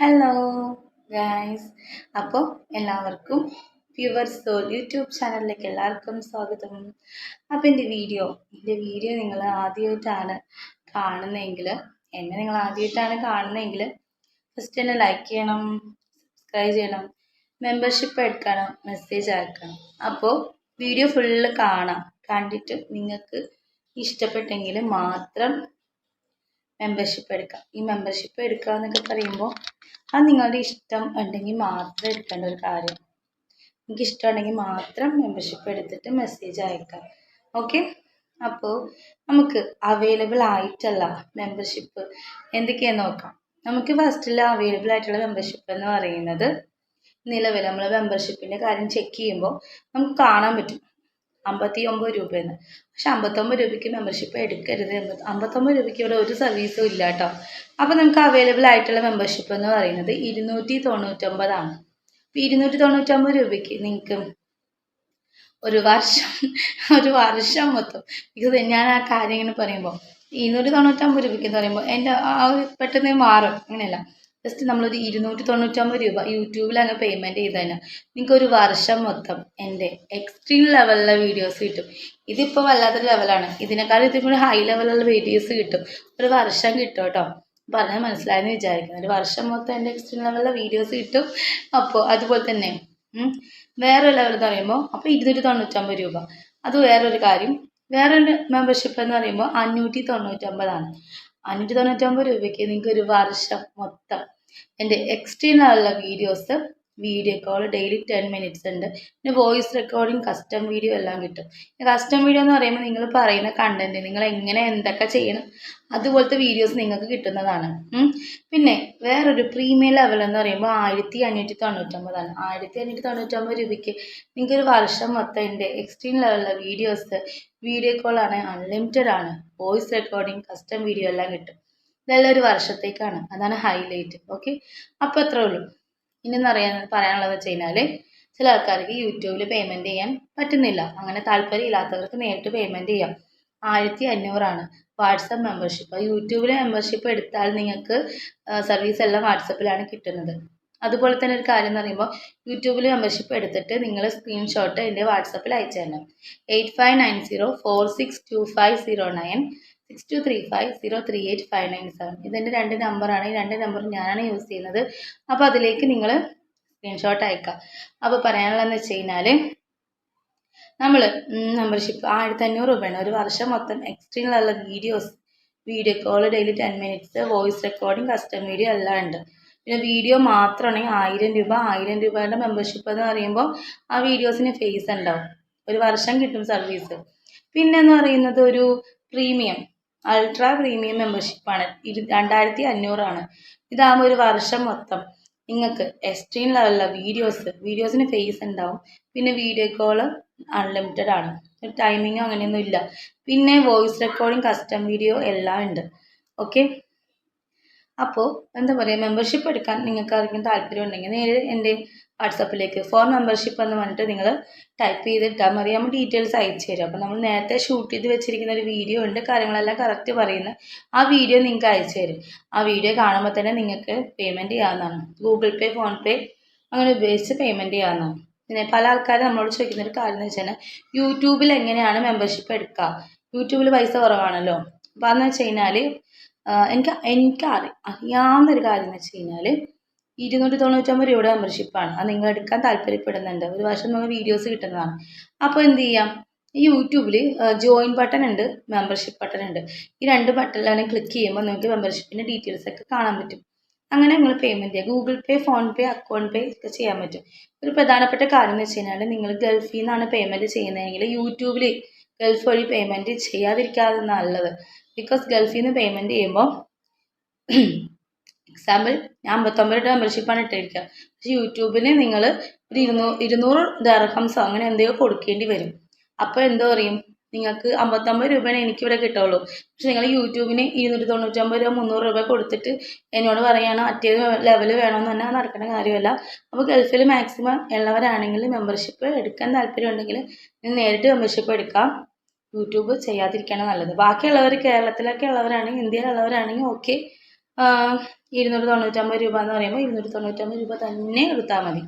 Hello guys അപ്പോൾ എല്ലാവർക്കും pure soul YouTube ചാനലിലേക്ക് എല്ലാവർക്കും സ്വാഗതം. അപ്പോൾ എന്റെ വീഡിയോ എന്റെ വീഡിയോ നിങ്ങൾ ആദ്യമായിട്ടാണ് കാണുന്നതെങ്കിൽ എന്നെ നിങ്ങൾ ആദ്യമായിട്ടാണ് കാണുന്നതെങ്കിൽ ഫസ്റ്റ് എന്നെ ലൈക്ക് ചെയ്യണം സബ്സ്ക്രൈബ് ചെയ്യണം മെമ്പർഷിപ്പ് എടുക്കണം മെസ്സേജ് അയക്കണം. അപ്പോൾ വീഡിയോ ഫുള്ള് കാണാം. കണ്ടിട്ട് നിങ്ങൾക്ക് ഇഷ്ടപ്പെട്ടെങ്കിൽ മാത്രം മെമ്പർഷിപ്പ് എടുക്കാം. ഈ മെമ്പർഷിപ്പ് എടുക്കുക എന്നൊക്കെ പറയുമ്പോൾ അത് നിങ്ങളുടെ ഇഷ്ടം ഉണ്ടെങ്കിൽ മാത്രം എടുക്കേണ്ട ഒരു കാര്യം. നിങ്ങൾക്ക് ഇഷ്ടമുണ്ടെങ്കിൽ മാത്രം മെമ്പർഷിപ്പ് എടുത്തിട്ട് മെസ്സേജ് അയക്കാം ഓക്കെ അപ്പോൾ നമുക്ക് അവൈലബിൾ ആയിട്ടുള്ള മെമ്പർഷിപ്പ് എന്തൊക്കെയാണെന്ന് നോക്കാം. നമുക്ക് ഫസ്റ്റിൽ അവൈലബിൾ ആയിട്ടുള്ള മെമ്പർഷിപ്പ് എന്ന് പറയുന്നത് നിലവിൽ നമ്മൾ മെമ്പർഷിപ്പിന്റെ കാര്യം ചെക്ക് ചെയ്യുമ്പോൾ നമുക്ക് കാണാൻ പറ്റും. അമ്പത്തി ഒമ്പത് രൂപയെന്ന് പക്ഷെ അമ്പത്തൊമ്പത് രൂപയ്ക്ക് മെമ്പർഷിപ്പ് എടുക്കരുത് അമ്പത്തൊമ്പത് രൂപയ്ക്ക് ഇവിടെ ഒരു സർവീസും ഇല്ല കേട്ടോ. അപ്പോൾ നമുക്ക് അവൈലബിൾ ആയിട്ടുള്ള മെമ്പർഷിപ്പ് എന്ന് പറയുന്നത് ഇരുന്നൂറ്റി തൊണ്ണൂറ്റൊമ്പതാണ് അപ്പോൾ ഇരുന്നൂറ്റി തൊണ്ണൂറ്റൊമ്പത് രൂപയ്ക്ക് നിങ്ങൾക്ക് ഒരു വർഷം ഒരു വർഷം മൊത്തം. ഇത് ഞാൻ ആ കാര്യം ഇങ്ങനെ പറയുമ്പോൾ ഇരുന്നൂറ്റി തൊണ്ണൂറ്റൊമ്പത് രൂപയ്ക്ക് എന്ന് പറയുമ്പോൾ എന്റെ ആ ഒരു പെട്ടെന്ന് മാറും. അങ്ങനെയല്ല. ജസ്റ്റ് നമ്മളൊരു ഇരുന്നൂറ്റി തൊണ്ണൂറ്റൊമ്പത് രൂപ യൂട്യൂബിൽ അങ്ങ് പേയ്മെന്റ് ചെയ്ത് കഴിഞ്ഞാൽ നിങ്ങൾക്ക് ഒരു വർഷം മൊത്തം എന്റെ എക്സ്ട്രീം ലെവലിലെ വീഡിയോസ് കിട്ടും. ഇതിപ്പോൾ വല്ലാത്തൊരു ലെവലാണ് ഇതിനേക്കാളും കൂടി ഹൈ ലെവലുള്ള വീഡിയോസ് കിട്ടും. ഒരു വർഷം കിട്ടും കേട്ടോ. പറഞ്ഞാൽ മനസ്സിലായെന്ന് വിചാരിക്കുന്നു. ഒരു വർഷം മൊത്തം എന്റെ എക്സ്ട്രീം ലെവലിലെ വീഡിയോസ് കിട്ടും. അപ്പോൾ അതുപോലെ തന്നെ വേറൊരു ലെവൽ എന്ന് പറയുമ്പോൾ അപ്പോൾ ഇരുന്നൂറ്റി തൊണ്ണൂറ്റൊമ്പത് രൂപ. അത് വേറൊരു കാര്യം. വേറൊരു മെമ്പർഷിപ്പ് എന്ന് പറയുമ്പോൾ അഞ്ഞൂറ്റി തൊണ്ണൂറ്റൊമ്പതാണ് അഞ്ഞൂറ്റി തൊണ്ണൂറ്റൊമ്പത് രൂപയ്ക്ക് നിങ്ങൾക്ക് ഒരു വർഷം മൊത്തം എന്റെ external ലെവലുള്ള videos video call daily ten minutes ഉണ്ട്. പിന്നെ വോയിസ് റെക്കോർഡിങ് കസ്റ്റം വീഡിയോ എല്ലാം കിട്ടും. കസ്റ്റം വീഡിയോ എന്ന് പറയുമ്പോൾ നിങ്ങൾ പറയുന്ന കണ്ടന്റ് നിങ്ങൾ എങ്ങനെ എന്തൊക്കെ ചെയ്യണം അതുപോലത്തെ വീഡിയോസ് നിങ്ങൾക്ക് കിട്ടുന്നതാണ്. പിന്നെ വേറൊരു പ്രീമിയം ലെവൽ എന്ന് പറയുമ്പോൾ ആയിരത്തി അഞ്ഞൂറ്റി തൊണ്ണൂറ്റൊമ്പതാണ് ആയിരത്തി അഞ്ഞൂറ്റി തൊണ്ണൂറ്റൊമ്പത് രൂപയ്ക്ക് നിങ്ങൾക്ക് ഒരു വർഷം മൊത്തം എന്റെ എക്സ്ട്രീം ലെവലിലെ വീഡിയോസ് വീഡിയോ കോൾ ആണ് അൺലിമിറ്റഡ് ആണ്. വോയിസ് റെക്കോർഡിങ് കസ്റ്റം വീഡിയോ എല്ലാം കിട്ടും. ഇതെല്ലാം ഒരു വർഷത്തേക്കാണ്. അതാണ് ഹൈലൈറ്റ് ഓക്കെ അപ്പോൾ അത്രേ ഉള്ളൂ. ഇനി അറിയാൻ പറയാനുള്ളത് വെച്ച് കഴിഞ്ഞാൽ ചില ആൾക്കാർക്ക് യൂട്യൂബിൽ പേയ്മെന്റ് ചെയ്യാൻ പറ്റുന്നില്ല. അങ്ങനെ താല്പര്യം ഇല്ലാത്തവർക്ക് നേരിട്ട് പേയ്മെന്റ് ചെയ്യാം. ആയിരത്തി അഞ്ഞൂറാണ്. വാട്സപ്പ് മെമ്പർഷിപ്പ് യൂട്യൂബിൽ മെമ്പർഷിപ്പ് എടുത്താൽ നിങ്ങൾക്ക് സർവീസ് എല്ലാം വാട്സപ്പിലാണ് കിട്ടുന്നത്. അതുപോലെ തന്നെ ഒരു കാര്യം എന്ന് പറയുമ്പോൾ യൂട്യൂബിൽ മെമ്പർഷിപ്പ് എടുത്തിട്ട് നിങ്ങൾ സ്ക്രീൻഷോട്ട് എന്റെ വാട്സപ്പിൽ അയച്ചു തരണം. Eight five nine zero four six two five zero nine six two three five zero three eight five nine seven ഇതെന്റെ രണ്ട് നമ്പറാണ് ഈ രണ്ട് നമ്പർ ഞാനാണ് യൂസ് ചെയ്യുന്നത്. അപ്പോൾ അതിലേക്ക് നിങ്ങൾ സ്ക്രീൻഷോട്ട് അയക്കുക അപ്പോൾ പറയാനുള്ളതെന്ന് വെച്ച് കഴിഞ്ഞാൽ നമ്മൾ മെമ്പർഷിപ്പ് ആയിരത്തി അഞ്ഞൂറ് രൂപയാണ്. ഒരു വർഷം മൊത്തം എക്സ്ട്രീമിലുള്ള videos video call daily ten minutes voice recording custom video എല്ലാം ഉണ്ട്. പിന്നെ വീഡിയോ മാത്രമാണെങ്കിൽ ആയിരം രൂപ ആയിരം രൂപയുടെ മെമ്പർഷിപ്പ് എന്ന് പറയുമ്പോൾ ആ വീഡിയോസിന് ഫേസ് ഉണ്ടാവും. ഒരു വർഷം കിട്ടും സർവീസ് പിന്നെന്ന് പറയുന്നത് ഒരു പ്രീമിയം അൾട്രാ പ്രീമിയം മെമ്പർഷിപ്പാണ് ഇരു രണ്ടായിരത്തി അഞ്ഞൂറാണ് ഇതാകുമ്പോൾ ഒരു വർഷം മൊത്തം. നിങ്ങൾക്ക് എക്സ്ട്രീം ലെവലുള്ള വീഡിയോസ് വീഡിയോസിന് ഫേസ് ഉണ്ടാവും പിന്നെ വീഡിയോ കോൾ അൺലിമിറ്റഡ് ആണ്. ടൈമിങ്ങോ അങ്ങനെയൊന്നും ഇല്ല. പിന്നെ വോയിസ് റെക്കോർഡിംഗ് കസ്റ്റം വീഡിയോ എല്ലാം ഉണ്ട് ഓക്കെ അപ്പോൾ എന്താ പറയുക മെമ്പർഷിപ്പ് എടുക്കാൻ നിങ്ങൾക്ക് ആർക്കും താല്പര്യം ഉണ്ടെങ്കിൽ നേരെ എന്റെ വാട്സപ്പിലേക്ക് ഫോർ മെമ്പർഷിപ്പ് എന്ന് പറഞ്ഞിട്ട് നിങ്ങൾ ടൈപ്പ് ചെയ്തിട്ടാൽ മതി. നമ്മൾ ഡീറ്റെയിൽസ് അയച്ചു തരും. അപ്പോൾ നമ്മൾ നേരത്തെ ഷൂട്ട് ചെയ്ത് വെച്ചിരിക്കുന്ന ഒരു വീഡിയോ ഉണ്ട്. കാര്യങ്ങളെല്ലാം കറക്റ്റ് പറയുന്നത് ആ വീഡിയോ നിങ്ങൾക്ക് അയച്ചു തരും. ആ വീഡിയോ കാണുമ്പോൾ തന്നെ നിങ്ങൾക്ക് പേയ്മെന്റ് ചെയ്യാവുന്നതാണ്. ഗൂഗിൾ പേ ഫോൺ പേ അങ്ങനെ ഉപയോഗിച്ച് പേയ്മെന്റ് ചെയ്യാവുന്നതാണ്. പിന്നെ പല ആൾക്കാരും നമ്മളോട് ചോദിക്കുന്ന ഒരു കാര്യം എന്ന് വെച്ചാൽ യൂട്യൂബിൽ എങ്ങനെയാണ് മെമ്പർഷിപ്പ് എടുക്കുക? യൂട്യൂബിൽ പൈസ കുറവാണല്ലോ. അപ്പോൾ അതെന്ന് വെച്ച് കഴിഞ്ഞാൽ എനിക്ക് എനിക്ക് അറി അറിയാവുന്ന ഒരു കാര്യം എന്ന് വെച്ച് കഴിഞ്ഞാൽ ഇരുന്നൂറ്റി തൊണ്ണൂറ്റൊമ്പത് രൂപയുടെ മെമ്പർഷിപ്പാണ് അത് നിങ്ങൾ എടുക്കാൻ താല്പര്യപ്പെടുന്നുണ്ട്. ഒരു വർഷം നമുക്ക് വീഡിയോസ് കിട്ടുന്നതാണ്. അപ്പോൾ എന്ത് ചെയ്യാം? ഈ യൂട്യൂബിൽ ജോയിൻ ബട്ടൺ ഉണ്ട് മെമ്പർഷിപ്പ് ബട്ടൺ ഉണ്ട്. ഈ രണ്ട് ബട്ടണിലാണ് ക്ലിക്ക് ചെയ്യുമ്പോൾ നിങ്ങൾക്ക് മെമ്പർഷിപ്പിന്റെ ഡീറ്റെയിൽസ് ഒക്കെ കാണാൻ പറ്റും. അങ്ങനെ നിങ്ങൾ പേയ്മെന്റ് ചെയ്യുക. Google Pay PhonePe account pay ഒക്കെ ചെയ്യാൻ പറ്റും. ഒരു പ്രധാനപ്പെട്ട കാര്യം എന്ന് വെച്ച് കഴിഞ്ഞാൽ നിങ്ങൾ ഗൾഫിൽ നിന്നാണ് പേയ്മെന്റ് ചെയ്യുന്നതെങ്കിൽ യൂട്യൂബിൽ ഗൾഫ് വഴി പേയ്മെന്റ് ചെയ്യാതിരിക്കാതെ നല്ലത് ബിക്കോസ് ഗൾഫിൽ നിന്ന് പേയ്മെന്റ് ചെയ്യുമ്പോൾ എക്സാമ്പിൾ ഞാൻ അമ്പത്തൊമ്പത് രൂപ മെമ്പർഷിപ്പാണ് ഇട്ടിരിക്കുക പക്ഷേ യൂട്യൂബിന് നിങ്ങൾ ഒരു ഇരുന്നൂറ് ഇരുന്നൂറ് ദർഹംസോ അങ്ങനെ എന്തെങ്കിലും കൊടുക്കേണ്ടി വരും. അപ്പോൾ എന്തോ പറയും? നിങ്ങൾക്ക് അമ്പത്തൊമ്പത് രൂപയാണ് എനിക്കിവിടെ കിട്ടുള്ളൂ. പക്ഷെ നിങ്ങൾ യൂട്യൂബിന് ഇരുന്നൂറ്റി തൊണ്ണൂറ്റൊമ്പത് രൂപ മുന്നൂറ് രൂപ കൊടുത്തിട്ട് എന്നോട് പറയുകയാണ് മറ്റേ ലെവൽ വേണമെന്ന് പറഞ്ഞാൽ നടക്കുന്ന കാര്യമല്ല. അപ്പോൾ ഗൾഫിൽ മാക്സിമം ഉള്ളവരാണെങ്കിൽ മെമ്പർഷിപ്പ് എടുക്കാൻ താല്പര്യമുണ്ടെങ്കിൽ നേരിട്ട് മെമ്പർഷിപ്പ് എടുക്കാം. യൂട്യൂബ് ചെയ്യാതിരിക്കുകയാണ് നല്ലത്. ബാക്കിയുള്ളവർ കേരളത്തിലൊക്കെ ഉള്ളവരാണെങ്കിൽ ഇന്ത്യയിലുള്ളവരാണെങ്കിൽ ഓക്കെ ഇരുന്നൂറ്റി തൊണ്ണൂറ്റമ്പത് രൂപ എന്ന് പറയുമ്പോൾ ഇരുന്നൂറ്റി തൊണ്ണൂറ്റമ്പത് രൂപ തന്നെ എടുത്താൽ മതി.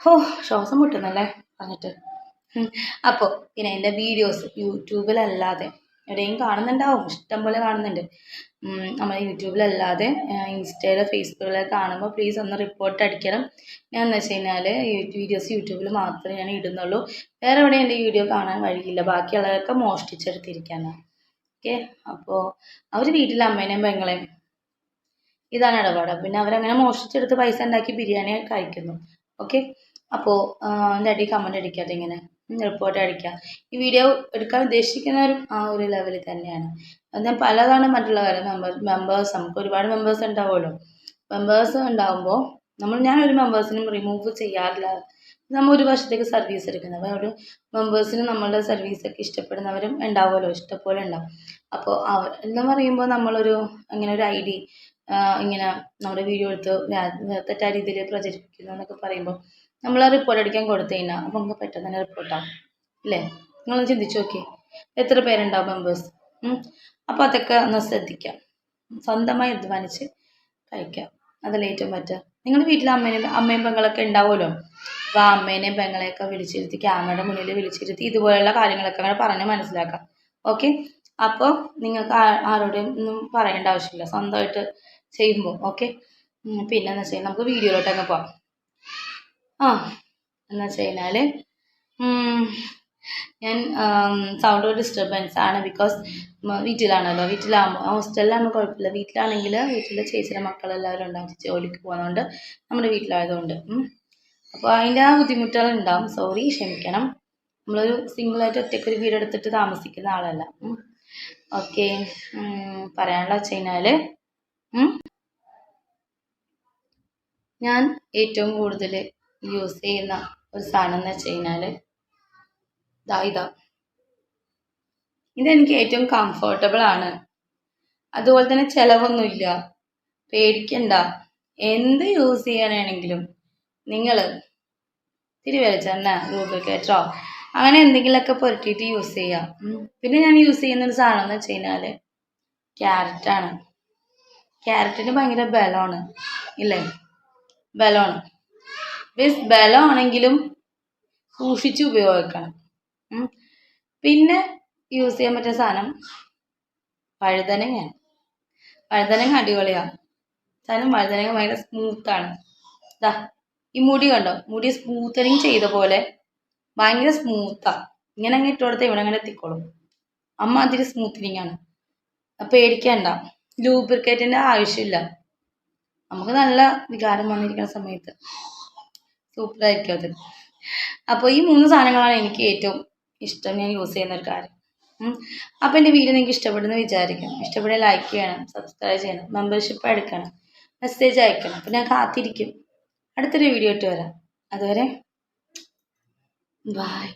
ഓ ശ്വാസം മുട്ടുന്നല്ലേ? പറഞ്ഞിട്ട്. അപ്പോൾ പിന്നെ എന്റെ വീഡിയോസ് യൂട്യൂബിലല്ലാതെ എവിടെയും കാണുന്നുണ്ടാവും. ഇഷ്ടം പോലെ കാണുന്നുണ്ട്. നമ്മുടെ യൂട്യൂബിലല്ലാതെ ഇൻസ്റ്റയിലോ ഫേസ്ബുക്കിലോ കാണുമ്പോൾ പ്ലീസ് ഒന്ന് റിപ്പോർട്ട് അടിക്കണം. ഞാൻ എന്ന് വെച്ച് കഴിഞ്ഞാൽ വീഡിയോസ് യൂട്യൂബിൽ മാത്രമേ ഞാൻ ഇടുന്നുള്ളൂ. വേറെ എവിടെയും എന്റെ വീഡിയോ കാണാൻ കഴിയില്ല ബാക്കിയുള്ളതൊക്കെ മോഷ്ടിച്ചെടുത്തിരിക്കാനാണ് ഓക്കെ അപ്പോൾ അവർ വീട്ടിൽ അമ്മേനെയും പെങ്ങളെയും ഇതാണ് ഇടപാട്. പിന്നെ അവരങ്ങനെ മോഷ്ടിച്ചെടുത്ത് പൈസ ഉണ്ടാക്കി ബിരിയാണി കഴിക്കുന്നു. ഓക്കെ അപ്പോൾ എന്റെ അടി കമന്റ് അടിക്കാതെ ഇങ്ങനെ റിപ്പോർട്ട് അടിക്കുക ഈ വീഡിയോ എടുക്കാൻ ഉദ്ദേശിക്കുന്നവരും ആ ഒരു ലെവലിൽ തന്നെയാണ്. ഞാൻ പലതാണ് മറ്റുള്ളവർ മെമ്പർ മെമ്പേഴ്സ് നമുക്ക് ഒരുപാട് മെമ്പേഴ്സ് ഉണ്ടാവുമല്ലോ. മെമ്പേഴ്സ് ഉണ്ടാവുമ്പോൾ നമ്മൾ ഞാൻ ഒരു മെമ്പേഴ്സിനും റിമൂവ് ചെയ്യാറില്ല. നമ്മൾ ഒരു വർഷത്തേക്ക് സർവീസ് എടുക്കുന്നത്. ഒരു മെമ്പേഴ്സിന് നമ്മളുടെ സർവീസൊക്കെ ഇഷ്ടപ്പെടുന്നവരും ഉണ്ടാവുമല്ലോ. ഇഷ്ടംപോലെ ഉണ്ടാവും. അപ്പോൾ അവർ എന്ന് പറയുമ്പോൾ നമ്മളൊരു അങ്ങനെ ഒരു ഐ ഡി ഇങ്ങനെ നമ്മുടെ വീഡിയോ എടുത്ത് തെറ്റായ രീതിയിൽ പ്രചരിപ്പിക്കുന്നു എന്നൊക്കെ പറയുമ്പോൾ നമ്മൾ ആ റിപ്പോർട്ട് അടിക്കാൻ കൊടുത്തു കഴിഞ്ഞാൽ അപ്പോൾ നമുക്ക് പെട്ടെന്ന് തന്നെ റിപ്പോർട്ടാവും അല്ലേ നിങ്ങളൊന്ന് ചിന്തിച്ചു നോക്കി എത്ര പേരുണ്ടാവും മെമ്പേഴ്സ് അപ്പോൾ അതൊക്കെ ഒന്ന് ശ്രദ്ധിക്കാം. സ്വന്തമായി അധ്വാനിച്ച് കഴിക്കാം. അതല്ലേ ഏറ്റവും പറ്റുക നിങ്ങളുടെ വീട്ടിൽ അമ്മേനെ അമ്മയും പെങ്ങളൊക്കെ ഉണ്ടാവുമല്ലോ? അപ്പോൾ ആ അമ്മേനെയും പെങ്ങളെയൊക്കെ വിളിച്ചിരുത്തി ക്യാമറയുടെ മുന്നിൽ വിളിച്ചിരുത്തി ഇതുപോലെയുള്ള കാര്യങ്ങളൊക്കെ അങ്ങനെ പറഞ്ഞ് മനസ്സിലാക്കാം. ഓക്കെ അപ്പോൾ നിങ്ങൾക്ക് ആരോടും ഒന്നും പറയേണ്ട ആവശ്യമില്ല. സ്വന്തമായിട്ട് ചെയ്യുമ്പോൾ ഓക്കെ പിന്നെ എന്ന് വെച്ചാൽ നമുക്ക് വീഡിയോയിലോട്ട് അങ്ങ് പോവാം. ആ എന്ന് വെച്ച് കഴിഞ്ഞാൽ ഞാൻ സൗണ്ട് ഡിസ്റ്റർബൻസ് ആണ് ബിക്കോസ് വീട്ടിലാണല്ലോ. വീട്ടിലാകുമ്പോൾ ഹോസ്റ്റലിലാകുമ്പോൾ കുഴപ്പമില്ല. വീട്ടിലാണെങ്കിൽ വീട്ടിൽ ചേച്ചിയുടെ മക്കളെല്ലാവരും ഉണ്ടാവും. ചേച്ചി ജോലിക്ക് പോകുന്നതുകൊണ്ട് നമ്മുടെ വീട്ടിലായതുകൊണ്ട്. അപ്പോൾ അതിന്റെ ആ ബുദ്ധിമുട്ടുകൾ ഉണ്ടാവും സോറി ക്ഷമിക്കണം. നമ്മളൊരു സിംഗിളായിട്ട് ഒറ്റയ്ക്ക് ഒരു വീട് എടുത്തിട്ട് താമസിക്കുന്ന ആളല്ല ഓക്കെ പറയാനുള്ള വെച്ച് കഴിഞ്ഞാൽ ഞാൻ ഏറ്റവും കൂടുതൽ യൂസ് ചെയ്യുന്ന ഒരു സാധനം എന്ന് വെച്ച് കഴിഞ്ഞാൽ ഇതാ. ഇതെനിക്ക് ഏറ്റവും കംഫർട്ടബിൾ ആണ്. അതുപോലെ തന്നെ ചിലവൊന്നുമില്ല. പേടിക്കണ്ട. എന്ത് യൂസ് ചെയ്യാനാണെങ്കിലും നിങ്ങൾ ഇത്തിരി വെളിച്ചെണ്ണ കേട്ടോ അങ്ങനെ എന്തെങ്കിലുമൊക്കെ പുരട്ടിയിട്ട് യൂസ് ചെയ്യാം. പിന്നെ ഞാൻ യൂസ് ചെയ്യുന്ന ഒരു സാധനം എന്ന് വെച്ച് കഴിഞ്ഞാൽ ക്യാരറ്റാണ്. ക്യാരറ്റിന് ഭയങ്കര ബലമാണ് ഇല്ലേ? ബലമാണ്. മീൻസ് ബലമാണെങ്കിലും സൂക്ഷിച്ച് ഉപയോഗിക്കണം. പിന്നെ യൂസ് ചെയ്യാൻ പറ്റിയ സാധനം വഴുതനങ്ങയാണ് വഴുതനങ്ങ അടിപൊളിയാണ് സാധനം വഴുതനങ്ങ ഭയങ്കര സ്മൂത്താണ് ഇതാ ഈ മുടി കണ്ടോ? മുടി സ്മൂത്തനിങ് ചെയ്ത പോലെ ഭയങ്കര സ്മൂത്താണ് ഇങ്ങനെ അങ്ങ് ഇട്ട് ഇവിടെ അങ്ങനെ എത്തിക്കോളും. അമ്മ അതിൽ സ്മൂത്തനിങ് ആണ്. പേടിക്കണ്ട. ലൂബ്രിക്കേറ്റിന്റെ ആവശ്യമില്ല. നമുക്ക് നല്ല വികാരം വന്നിരിക്കുന്ന സമയത്ത്. സൂപ്പറായിരിക്കും അത്. അപ്പോൾ ഈ മൂന്ന് സാധനങ്ങളാണ് എനിക്ക് ഏറ്റവും ഇഷ്ടം ഞാൻ യൂസ് ചെയ്യുന്ന ഒരു കാര്യം. അപ്പോൾ എന്റെ വീഡിയോ നിങ്ങൾക്ക് ഇഷ്ടപ്പെടുന്നു വിചാരിക്കണം ഇഷ്ടപ്പെടുക ലൈക്ക് ചെയ്യണം സബ്സ്ക്രൈബ് ചെയ്യണം മെമ്പർഷിപ്പ് എടുക്കണം മെസ്സേജ് അയക്കണം. അപ്പോൾ ഞാൻ കാത്തിരിക്കും. അടുത്തൊരു വീഡിയോ ഇട്ട് വരാം. അതുവരെ ബായ്